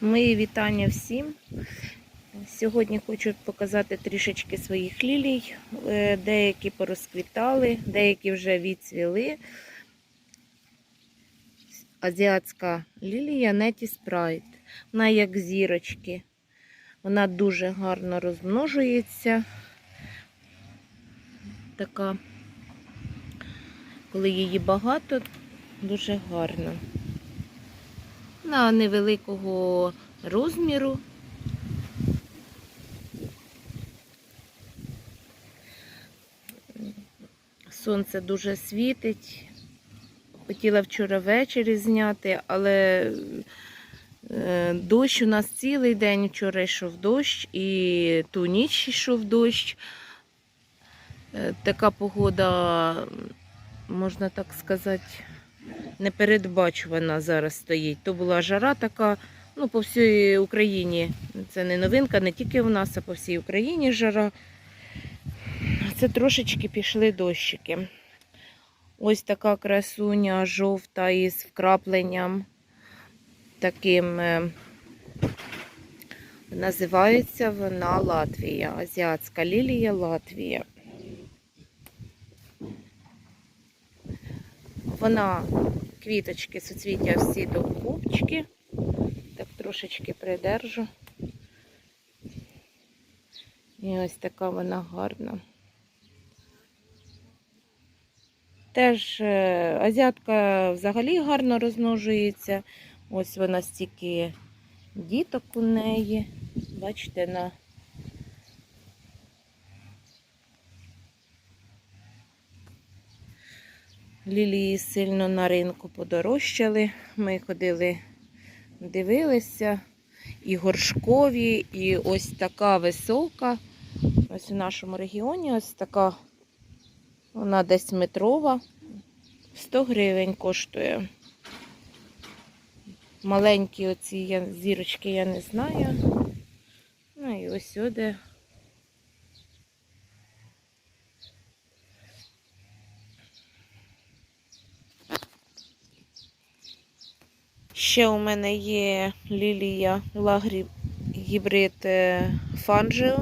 Мої вітання всім. Сьогодні хочу показати трішечки своїх лілій. Е, Деякі порозквітали, деякі вже відцвіли. Азіатська лілія Неті Спрайт. Вона як зірочки. Вона дуже гарно розмножується. Така, коли її багато, дуже гарно. Вона невеликого розміру. Сонце дуже світить. Хотіла вчора ввечері зняти, але е, дощ у нас цілий день. Вчора йшов дощ і ту ніч йшов дощ. Е, Така погода, можна так сказати, непередбачувана зараз стоїть. То була жара така, ну, по всій Україні. Це не новинка, не тільки в нас, а по всій Україні жара. Це трошечки пішли дощики. Ось така красуня жовта із вкрапленням таким. е, Називається вона Латвія. Азіатська лілія Латвія. Вона квіточки суцвіття всі до кубчики. Так трошечки придержу. І ось така вона гарна. Теж е, азіатка взагалі гарно розмножується. Ось вона стільки діток у неї. Бачите, на лілії сильно на ринку подорожчали. Ми ходили, дивилися. І горшкові, і ось така висока. Ось в нашому регіоні ось така, вона десь метрова. 100 гривень коштує. Маленькі оці зірочки я не знаю. Ну і ось сюди. Ще у мене є лілія лагрі гібрид е, фанджіо.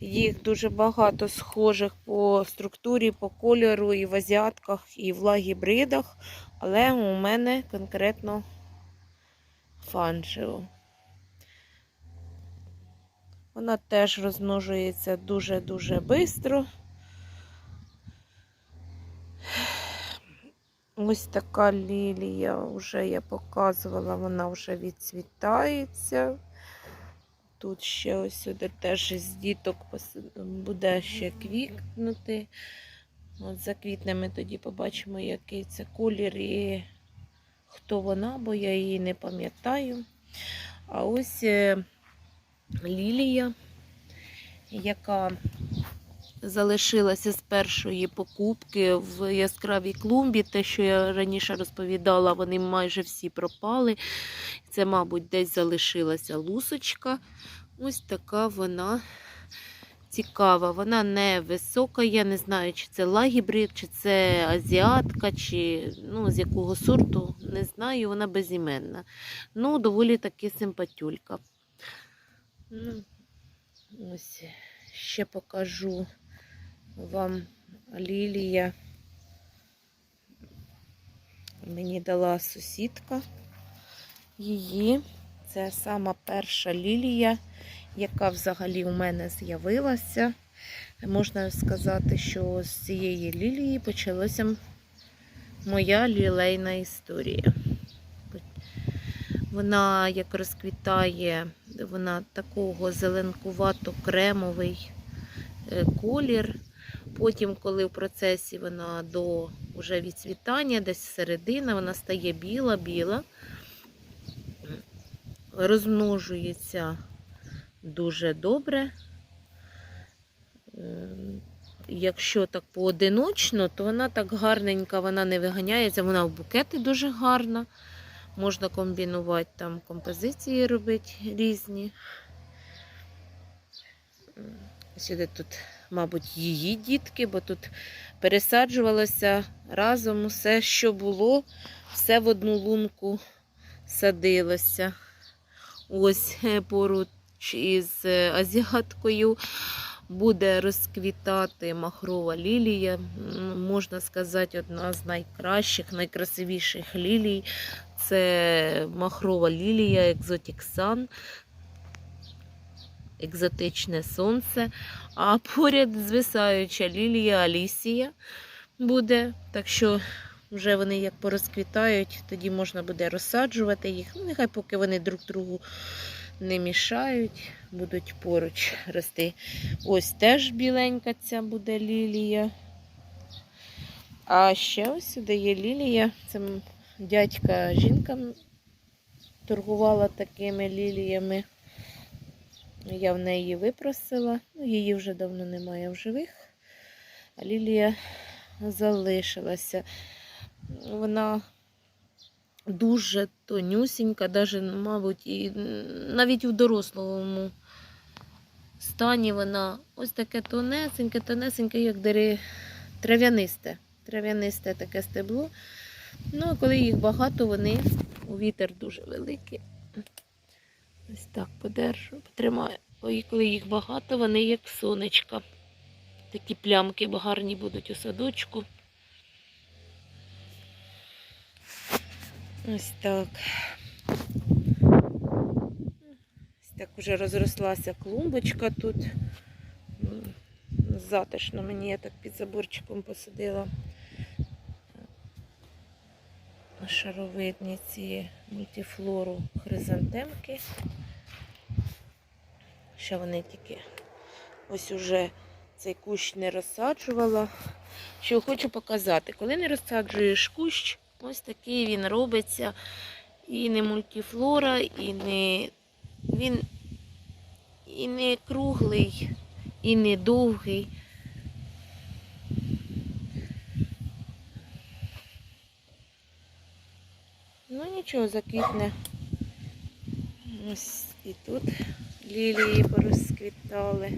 Їх дуже багато схожих по структурі, по кольору і в азіатках, і в лагібридах. Але у мене конкретно фанджіо. Вона теж розмножується дуже-дуже швидко. Ось така лілія, вже я показувала, вона вже відцвітається. Тут ще ось сюди теж з діток буде ще квітнути. От за квітнами тоді побачимо, який це колір і хто вона, бо я її не пам'ятаю. А ось е, лілія, яка залишилася з першої покупки в яскравій клумбі. Те, що я раніше розповідала, вони майже всі пропали. Це, мабуть, десь залишилася лусочка. Ось така вона цікава. Вона не висока. Я не знаю, чи це лагібрид, чи це азіатка, чи ну, з якого сорту. Не знаю, вона безіменна. Ну, доволі таки симпатюлька. Ну, ось ще покажу вам лілія. Мені дала сусідка її. Це сама перша лілія, яка взагалі у мене з'явилася. Можна сказати, що з цієї лілії почалася моя лілейна історія. Вона як розквітає, вона такого зеленкувато-кремовий е, колір. Потім, коли в процесі вона до вже відцвітання, десь середина, вона стає біла-біла, розмножується дуже добре. Е, Якщо так поодиночно, то вона так гарненька, вона не виганяється, вона в букети дуже гарна. Можна комбінувати там композиції робити різні. Сюди тут, мабуть, її дітки, бо тут пересаджувалося разом усе, що було, все в одну лунку садилося. ось е, поруч із е, азіаткою буде розквітати махрова лілія. Можна сказати, одна з найкращих, найкрасивіших лілій. Це махрова лілія Sun, екзотичне сонце. А поряд звисаюча лілія Алісія буде. Так що вже вони як порозквітають, тоді можна буде розсаджувати їх. Ну, нехай поки вони друг другу не мішають, будуть поруч рости. Ось теж біленька ця буде лілія. А ще ось сюди є лілія. Це дядька жінка торгувала такими ліліями. Я в неї випросила. Ну, її вже давно немає в живих. А лілія залишилася. Вона дуже тонюсінька, даже, мабуть, і навіть у дорослому стані вона ось таке тонесеньке, тонесеньке, як дере... трав'янисте. Трав'янисте таке стебло. Ну, а коли їх багато, вони у вітер дуже великий. Ось так подержу, потримаю. Ой, коли їх багато, вони як сонечка. Такі плямки гарні будуть у садочку. Ось так. Ось так уже розрослася клумбочка тут. Затишно мені я так під заборчиком посадила шаровидні ці мультифлору хризантемки. Ще вони тільки ось уже цей кущ не розсаджувала. Що хочу показати, коли не розсаджуєш кущ, ось такий він робиться. І не мультифлора, і не він і не круглий, і не довгий. Ну нічого, заквітне. Ось і тут лілії порозквітали.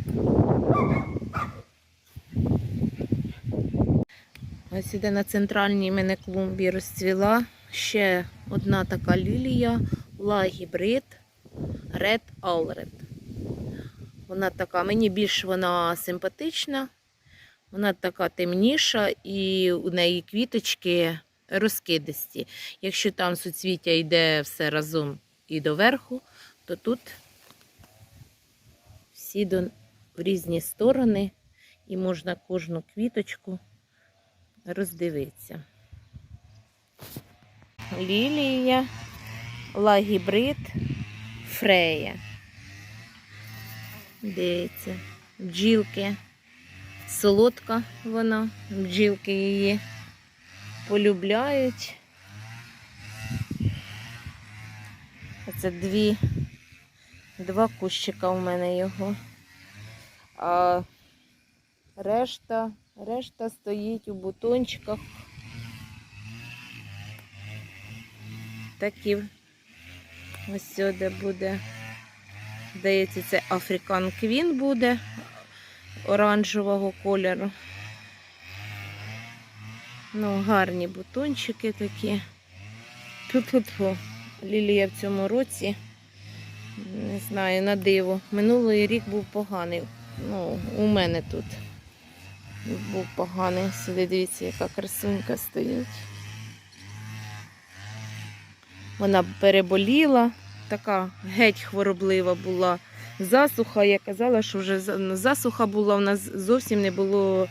Ось сюди на центральній мене клумбі розцвіла ще одна така лілія лагібрид Red Allred. Вона така, мені більш вона симпатична, вона така темніша і у неї квіточки розкидисті. Якщо там суцвіття йде все разом і доверху, то тут всі до, в різні сторони і можна кожну квіточку роздивитися. Лілія, лагібрид, фрея. Дивіться, бджілки. Солодка вона, бджілки її полюбляють. Це дві, два кущика у мене його. А решта, решта стоїть у бутончиках. Такі ось сюди буде. Здається, це Африкан Квін буде оранжевого кольору. Ну, гарні бутончики такі. Ту-ту-ту. Лілія в цьому році, не знаю, на диво. Минулий рік був поганий. Ну, у мене тут був поганий. Сюди дивіться, яка красунька стоїть. Вона переболіла, така геть хвороблива була. Засуха, я казала, що вже засуха була, у нас зовсім не було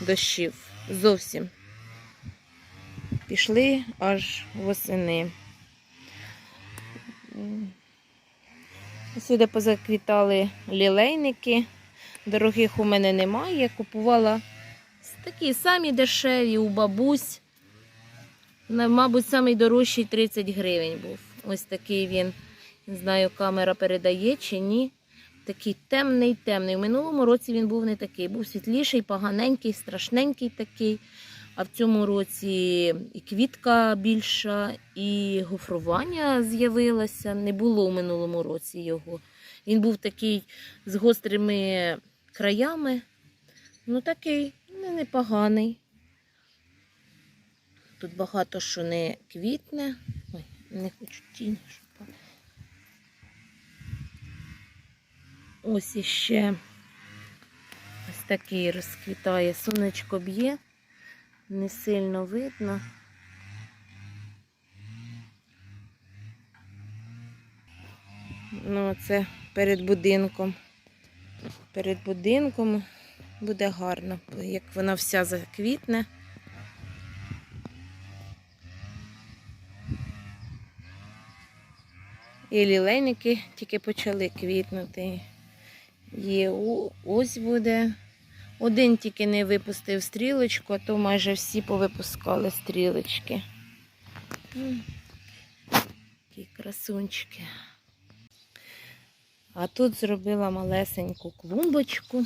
дощів. Зовсім. Пішли аж восени. Сюди позаквітали лілейники. Дорогих у мене немає. Я купувала такі самі дешеві у бабусь. Мабуть, самий дорожчий 30 гривень був. Ось такий він. Не знаю, камера передає чи ні. Такий темний, темний. У минулому році він був не такий. Був світліший, поганенький, страшненький такий. А в цьому році і квітка більша, і гофрування з'явилося. Не було у минулому році його. Він був такий з гострими краями. Ну, такий не непоганий. Тут багато що не квітне. Ой, не хочу тінь, щоб. Ось іще ось такий розквітає. Сонечко б'є, не сильно видно. Ну, це перед будинком. Перед будинком буде гарно, як вона вся заквітне. І лілейники тільки почали квітнути. Є ось буде. Один тільки не випустив стрілочку, а то майже всі повипускали стрілочки. Такі красунчики. А тут зробила малесеньку клумбочку.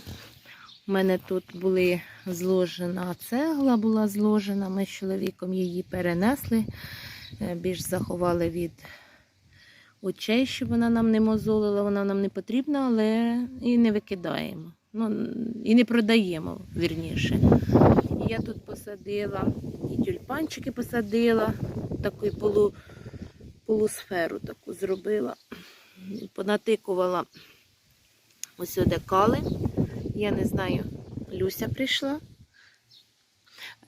У мене тут були зложена цегла, була зложена. Ми з чоловіком її перенесли, е, більш заховали від очей, щоб вона нам не мозолила, вона нам не потрібна, але і не викидаємо. Ну, і не продаємо, вірніше. І я тут посадила, і тюльпанчики посадила, таку полу, полусферу таку зробила. Понатикувала ось кали. Я не знаю, Люся прийшла.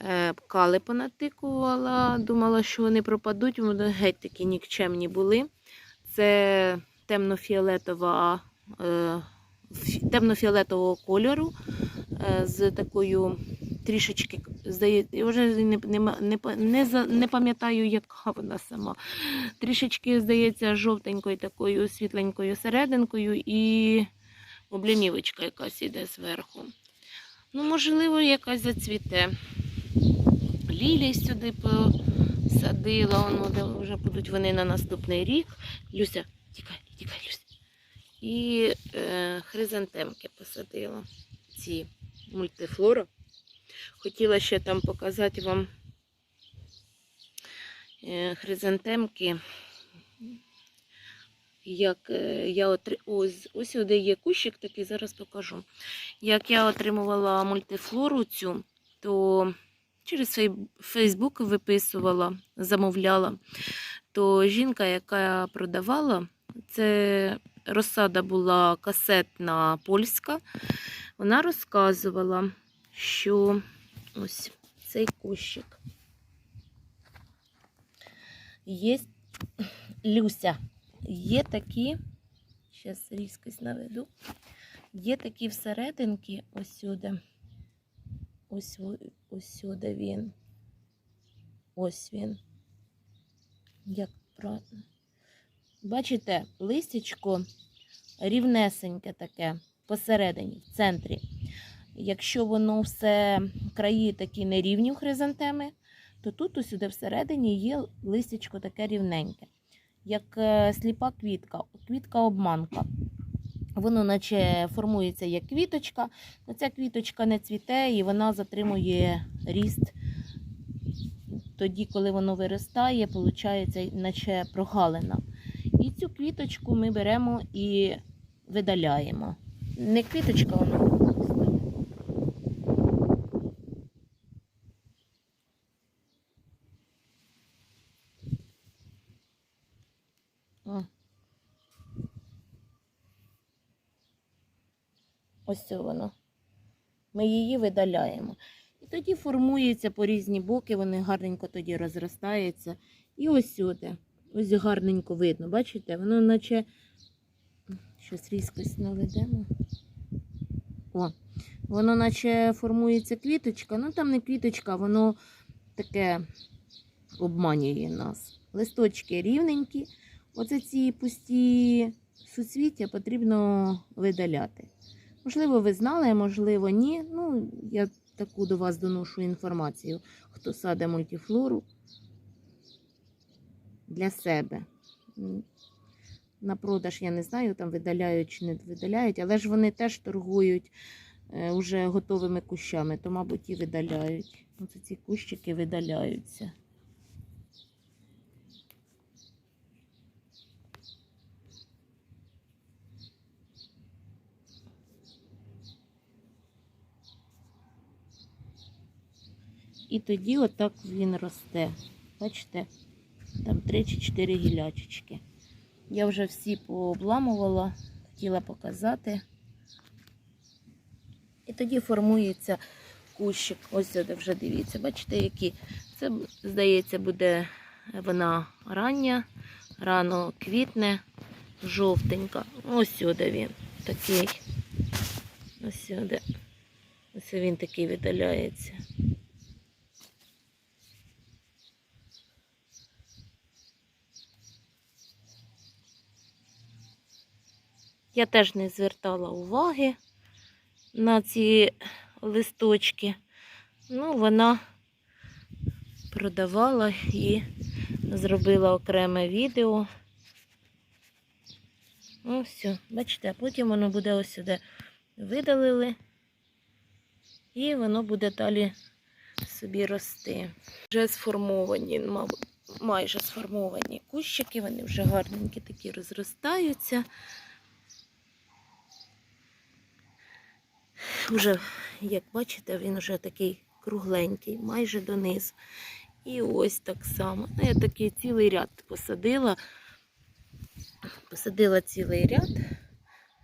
Е, Кали понатикувала, думала, що вони пропадуть, вони геть такі нікчемні були. Це темно-фіолетова, е, темно-фіолетового кольору е, з такою трішечки, здається, я вже не, не, не, не, пам'ятаю, яка вона сама. Трішечки, здається, жовтенькою такою світленькою серединкою і облямівочка якась іде зверху. Ну, можливо, якась зацвіте. Лілій сюди посадила, воно де вже будуть вони на наступний рік. Люся, тікай. І е, хризантемки посадила. Ці мультифлора. Хотіла ще там показати вам е, хризантемки. Як е, я отри... ось, ось сюди є кущик такий, зараз покажу. Як я отримувала мультифлору цю, то через Фейсбук виписувала, замовляла. То жінка, яка продавала, це розсада була касетна польська. Вона розказувала, що ось цей кущик є Люся. Є такі, зараз різкость наведу. Є такі всерединки, ось сюди. Ось, ось сюди він. Ось він. Як правильно. Бачите, листячко рівнесеньке таке посередині, в центрі. Якщо воно все краї такі нерівні в хризантеми, то тут усюди всередині є листячко таке рівненьке, як е, сліпа квітка, квітка обманка. Воно наче формується як квіточка, але ця квіточка не цвіте і вона затримує ріст. Тоді, коли воно виростає, виходить, наче прогалина. І цю квіточку ми беремо і видаляємо. Не квіточка, воно. О. Ось воно. Ми її видаляємо. І тоді формується по різні боки, вони гарненько тоді розростаються. І ось сюди. Ось гарненько видно, бачите? Воно наче щось різкость наведемо. О, воно наче формується квіточка, ну там не квіточка, воно таке обманює нас. Листочки рівненькі. Оце ці пусті суцвіття потрібно видаляти. Можливо, ви знали, можливо, ні. Ну, я таку до вас доношу інформацію, хто саде мультифлору для себе. На продаж я не знаю, там видаляють чи не видаляють, але ж вони теж торгують е, уже готовими кущами, то, мабуть, і видаляють. Оце ці кущики видаляються. І тоді отак він росте. Бачите, там 3 чи 4 гілячечки. Я вже всі пообламувала, хотіла показати. І тоді формується кущик. Ось сюди вже дивіться, бачите, які. Це, здається, буде вона рання, рано квітне, жовтенька. Ось сюди він такий. Ось сюди. Ось він такий видаляється. Я теж не звертала уваги на ці листочки. Ну, вона продавала і зробила окреме відео. Ну, все, бачите, потім воно буде ось сюди видалили. І воно буде далі собі рости. Вже сформовані, мабуть, майже сформовані кущики, вони вже гарненькі такі розростаються. Уже, як бачите, він вже такий кругленький, майже донизу. І ось так само. Ну, я такий цілий ряд посадила. Посадила цілий ряд.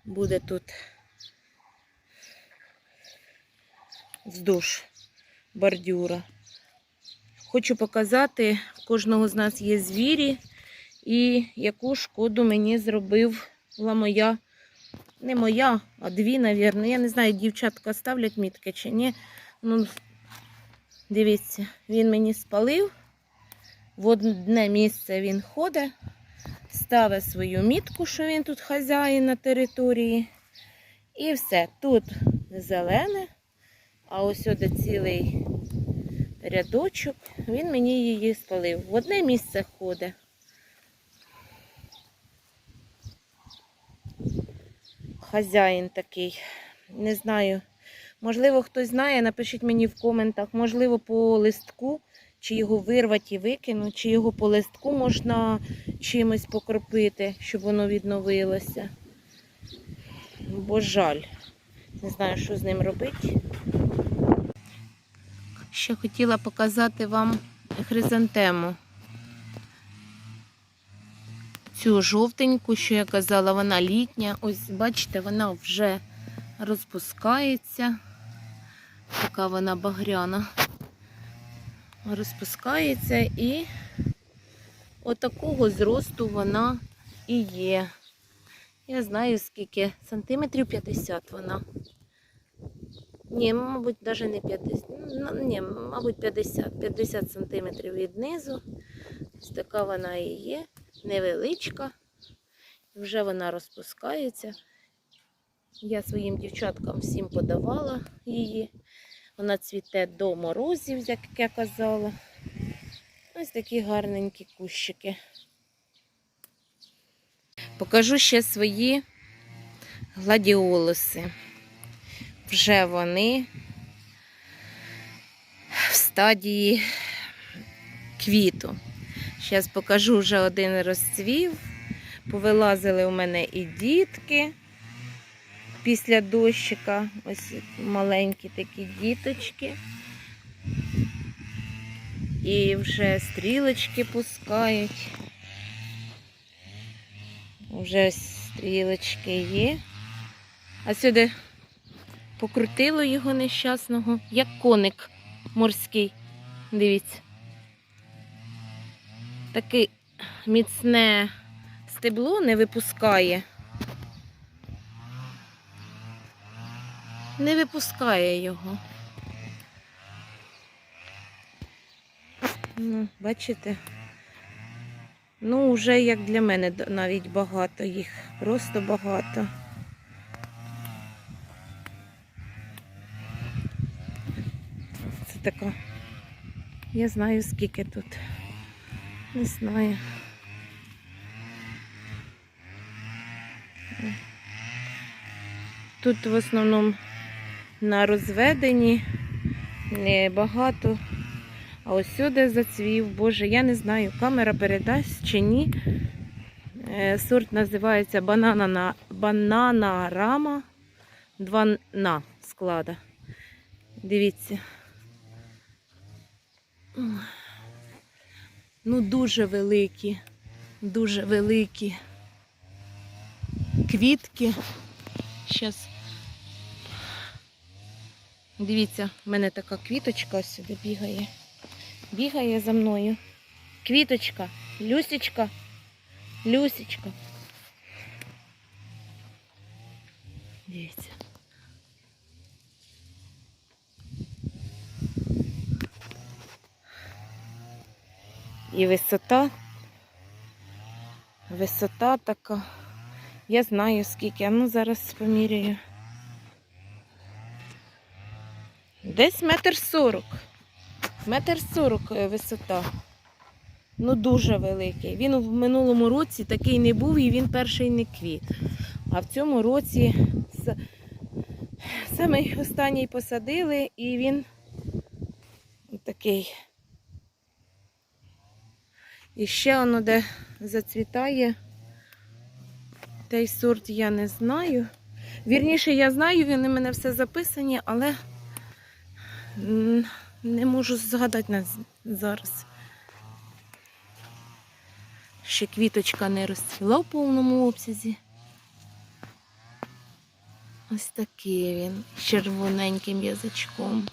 Буде тут вздовж бордюра. Хочу показати, в кожного з нас є звірі, і яку шкоду мені зробила моя, не моя, а дві, мабуть. Я не знаю, дівчатка ставлять мітки чи ні. Ну, дивіться, він мені спалив. В одне місце він ходить, ставить свою мітку, що він тут хазяїн на території. І все. Тут зелене, а ось сюди цілий рядочок, він мені її спалив. В одне місце ходить. Хазяїн такий. Не знаю. Можливо, хтось знає, напишіть мені в коментах, можливо, по листку, чи його вирвати і викинути, чи його по листку можна чимось покропити, щоб воно відновилося. Бо жаль. Не знаю, що з ним робити. Ще хотіла показати вам хризантему. Цю жовтеньку, що я казала, вона літня. Ось, бачите, вона вже розпускається. Така вона багряна. Розпускається і отакого зросту вона і є. Я знаю, скільки сантиметрів 50 вона. Ні, мабуть, навіть не 50. Ну, Ні, мабуть, 50. 50 сантиметрів від. Ось така вона і є. Невеличка. Вже вона розпускається. Я своїм дівчаткам всім подавала її. Вона цвіте до морозів, як я казала. Ось такі гарненькі кущики. Покажу ще свої гладіолуси. Вже вони в стадії квіту. Зараз покажу вже один розцвів. Повилазили у мене і дітки після дощика. Ось маленькі такі діточки. І вже стрілочки пускають. Вже стрілочки є. А сюди покрутило його нещасного, як коник морський. Дивіться. Таке міцне стебло не випускає. Не випускає його. Ну, бачите? Ну, вже як для мене навіть багато їх, просто багато. Це така. Я знаю, скільки тут. Не знаю. Тут в основному на розведенні небагато. А ось сюди зацвів, боже, я не знаю, камера передасть чи ні. Е, Сорт називається банана, банана рама. Два на склада. Дивіться. Ну, дуже великі, дуже великі квітки. Зараз Дивіться, в мене така квіточка сюди бігає. Бігає за мною. Квіточка, Люсічка, Люсічка. Дивіться. І висота. Висота така. Я знаю скільки, а ну зараз поміряю. Десь метр сорок. Метр сорок е, висота. Ну, дуже великий. Він в минулому році такий не був і він перший не квіт. А в цьому році с- самий останній посадили і він такий. І ще воно де зацвітає. Той сорт я не знаю. Вірніше, я знаю, вони в мене все записані, але не можу згадати на- зараз. Ще квіточка не розцвіла в повному обсязі. Ось такий він з червоненьким язичком.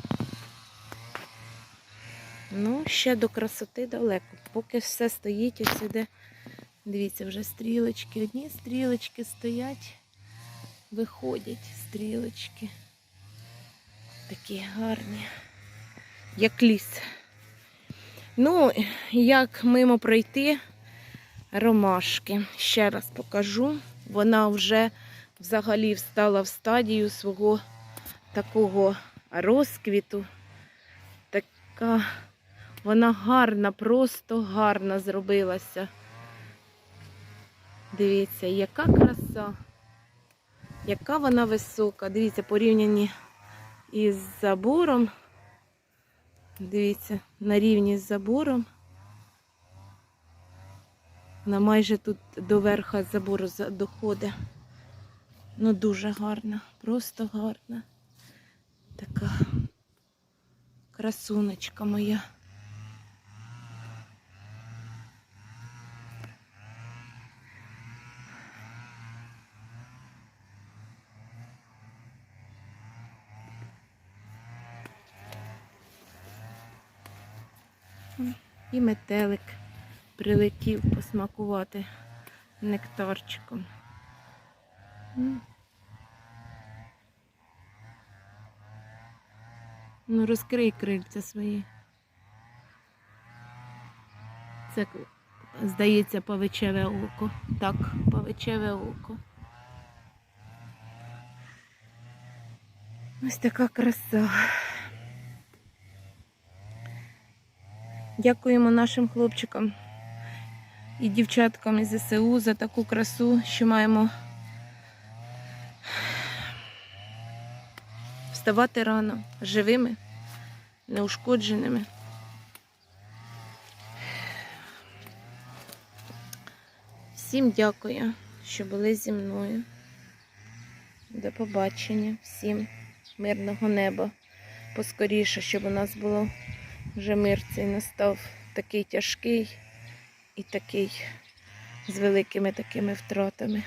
Ну, ще до красоти далеко. Поки все стоїть ось сюди. Дивіться, вже стрілочки. Одні стрілочки стоять, виходять стрілочки. Такі гарні, як ліс. Ну, як мимо пройти ромашки. Ще раз покажу. Вона вже взагалі встала в стадію свого такого розквіту. Така вона гарна, просто гарна зробилася. Дивіться, яка краса, яка вона висока. Дивіться, порівняні із забором. Дивіться, на рівні з забором. Вона майже тут до верха забору доходить. Ну, дуже гарна, просто гарна. Така красунечка моя. І метелик прилетів посмакувати нектарчиком. Ну, розкрий крильця свої. Це, здається, павичеве око. Так, павичеве око. Ось така краса. Дякуємо нашим хлопчикам і дівчаткам із ЗСУ за таку красу, що маємо вставати рано, живими, неушкодженими. Всім дякую, що були зі мною. До побачення, всім мирного неба. Поскоріше, щоб у нас було вже мир цей настав такий тяжкий і такий з великими такими втратами.